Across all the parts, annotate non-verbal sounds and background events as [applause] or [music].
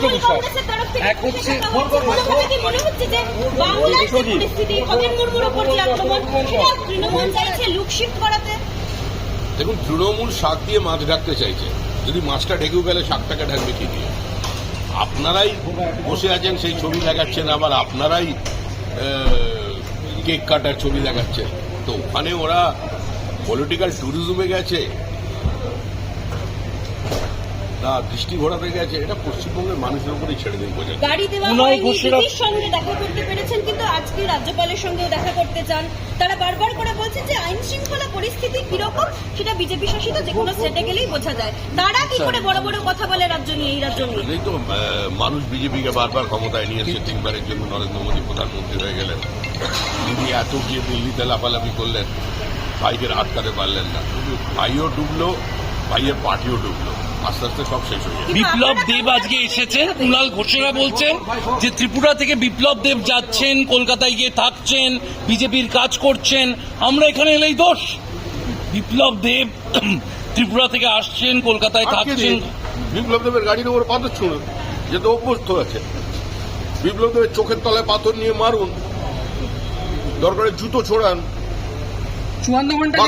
বিষয় এক হচ্ছে- মনে দেখুন তৃণমূল শাক দিয়ে মাছ ঢাকতে চাইছে। যদি মাছটা ঢেকেও গেলে শাকটাকে ঢাকবে কি দিয়ে? আপনারাই বসে আছেন সেই ছবি দেখাচ্ছেন। আবার আপনারাই কেক কাটার ছবি দেখাচ্ছেন। তো ওখানে ওরা পলিটিক্যাল ট্যুরিজমে গেছে। না দৃষ্টি ঘোরাতে গেছে এটা পশ্চিমবঙ্গের মানুষের উপরেই ছেড়ে দিন বোঝা গাড়ি দেওয়া হয়নি সঙ্গে দেখা করতে পেরেছেন কিন্তু আজকে রাজ্যপালের সঙ্গেও দেখা করতে চান। তারা বারবার করে বলছেন যে আইন শৃঙ্খলা পরিস্থিতি কীরকম সেটা বিজেপি শাসিত যে কোনো স্টেটে গেলেই বোঝা যায়। তারা কি করে বড় বড় কথা বলে রাজ্য নিয়ে এই রাজ্য নিয়ে? এই তো মানুষ বিজেপিকে বারবার ক্ষমতায় নিয়েছে তিনবারের জন্য নরেন্দ্র মোদী প্রধানমন্ত্রী হয়ে গেলেন। দিদি এত গিয়ে দিল্লিতে লাফালাফি করলেন। ভাইকে আটকাতে পারলেন না। ভাইও ডুবলো ভাইয়ের পার্টিও ডুবলো। আস্তে আস্তে সব শেষ হয়ে গেল বিপ্লব দেব আজকে? এসেছেন কুণাল ঘোষেরা বলছেন যে ত্রিপুরা থেকে বিপ্লব দেব যাচ্ছেন কলকাতায় গিয়ে থাকছেন বিজেপির কাজ করছেন। আমরা এখানে এলেই দোষ। বিপ্লব দেব [clears throat] ত্রিপুরা থেকে আসছেন কলকাতায় থাকছেন। বিপ্লব দেবের গাড়ির উপর পাথর ছুঁড়ুন যে তো অভ্যস্ত আছে। বিপ্লব দেবের চোখের তলায় পাথর নিয়ে মারুন দরকারে জুতো ছোড়ান। চুয়ান্ন ঘণ্টা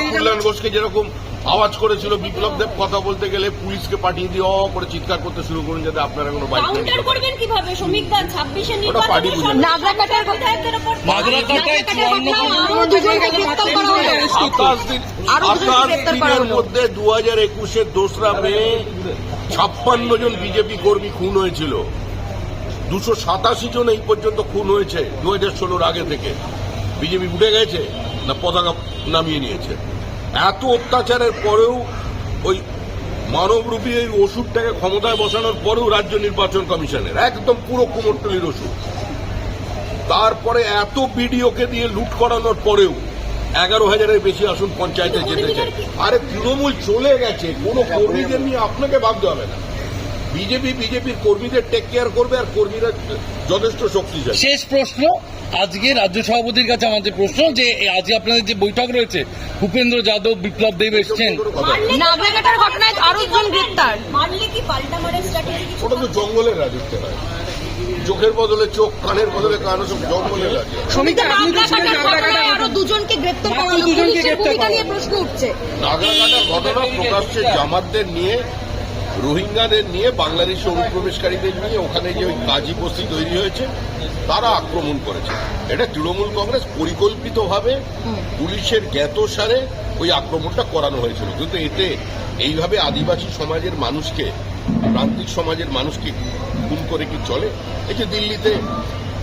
ঘোষকে যেরকম আওয়াজ করেছিল বিপ্লব দেব কথা বলতে গেলে পুলিশকে পাঠিয়ে দিয়ে অ করে চিৎকার করতে শুরু করুন যাতে আপনারা কোনো বাইক করবেন কীভাবে? শ্রমিক দা ছাব্বিশে দিনের মধ্যে দু হাজার একুশের দোসরা মে ছাপ্পান্ন জন বিজেপি কর্মী খুন হয়েছিল। দুশো সাতাশি জন এই পর্যন্ত খুন হয়েছে দু হাজার ষোলোর আগে থেকে। বিজেপি উঠে গেছে না পতাকা নামিয়ে নিয়েছে? এত অত্যাচারের পরেও ওই মানবরূপী এই ওষুধটাকে ক্ষমতায় বসানোর পরেও রাজ্য নির্বাচন কমিশনের, একদম পুরো কুমোরটলির ওষুধ। তারপরে এত বিডিওকে দিয়ে লুট করানোর পরেও এগারো হাজারের বেশি আসন পঞ্চায়েতে যেতে চাই। আরে তৃণমূল চলে গেছে, কোনো কর্মীদের নিয়ে আপনাকে ভাবতে হবে না। বিজেপি বিজেপির কর্মীদের টেক কেয়ার করবে আর কর্মীরা যথেষ্ট শক্তিশালী শেষ প্রশ্ন আজকে রাজ্য সভাপতির কাছে আমাদের প্রশ্ন যে আজকে আপনাদের যে বৈঠক রয়েছে ভূপেন্দ্র যাদব বিপ্লব দেব এসছেন। কোনো কথা নেই। নাগরাকাটার ঘটনায় আরও জন গ্রেপ্তার? মারলে কি পাল্টা মারার ওটা তো জঙ্গলের রাজত্ব হয় চোখের বদলে চোখ কানের বদলে কান সব আপনি আরও দুজনকে করা হলো দুজনকে নিয়ে প্রশ্ন উঠছে। নাগরাকাটার ঘটনা প্রকাশ্যে জামাতদের নিয়ে রোহিঙ্গাদের নিয়ে বাংলাদেশি অনুপ্রবেশকারীদের নিয়ে ওখানে যে ওই কাজী বস্তি তৈরি হয়েছে তারা আক্রমণ করেছে। এটা তৃণমূল কংগ্রেস পরিকল্পিতভাবে পুলিশের জ্ঞাতসারে ওই আক্রমণটা করানো হয়েছিল। কিন্তু এতে এইভাবে আদিবাসী সমাজের মানুষকে প্রান্তিক সমাজের মানুষকে খুন করে কি চলে? এই যে দিল্লিতে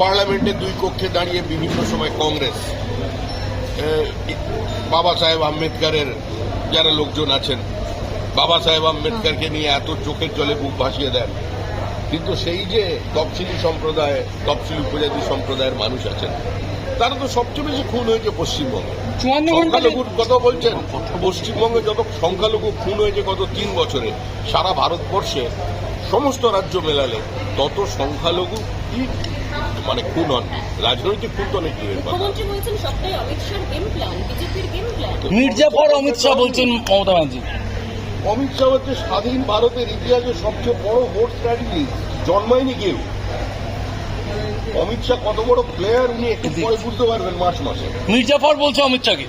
পার্লামেন্টের দুই কক্ষে দাঁড়িয়ে বিভিন্ন সময় কংগ্রেস বাবা সাহেব আম্বেদকারের যারা লোকজন আছেন বাবা সাহেব আম্বেদকারকে নিয়ে এত চোখের জলে বুক ভাসিয়ে দেন। কিন্তু সেই যে তফসিলি সম্প্রদায় তফসিলি উপজাতি সম্প্রদায়ের মানুষ আছেন তারা তো সবচেয়ে বেশি খুন হয়েছে পশ্চিমবঙ্গে। সংখ্যালঘুর কথা বলছেন পশ্চিমবঙ্গে যত সংখ্যালঘু খুন হয়েছে গত তিন বছরে সারা ভারতবর্ষে সমস্ত রাজ্য মেলালে তত সংখ্যালঘু কি মানে খুন হন? রাজনৈতিক খুন তো অনেক দূরের কথা। মুখ্যমন্ত্রী বলছেন সবটাই অমিত শাহর গেম প্ল্যান বিজেপির গেম প্ল্যান মির্জাফর অমিত শাহ বলছেন মমতা ব্যানার্জি। অমিত শাহ হচ্ছে স্বাধীন ভারতের ইতিহাসে সবচেয়ে বড় ভোট স্ট্র্যাটেজি জন্মায়নি কেউ। অমিত শাহ কত বড় প্লেয়ার উনি একটু পরে বুঝতে পারবেন মার্চ মাসে। মির্জাফর বলছে অমিত শাহকে।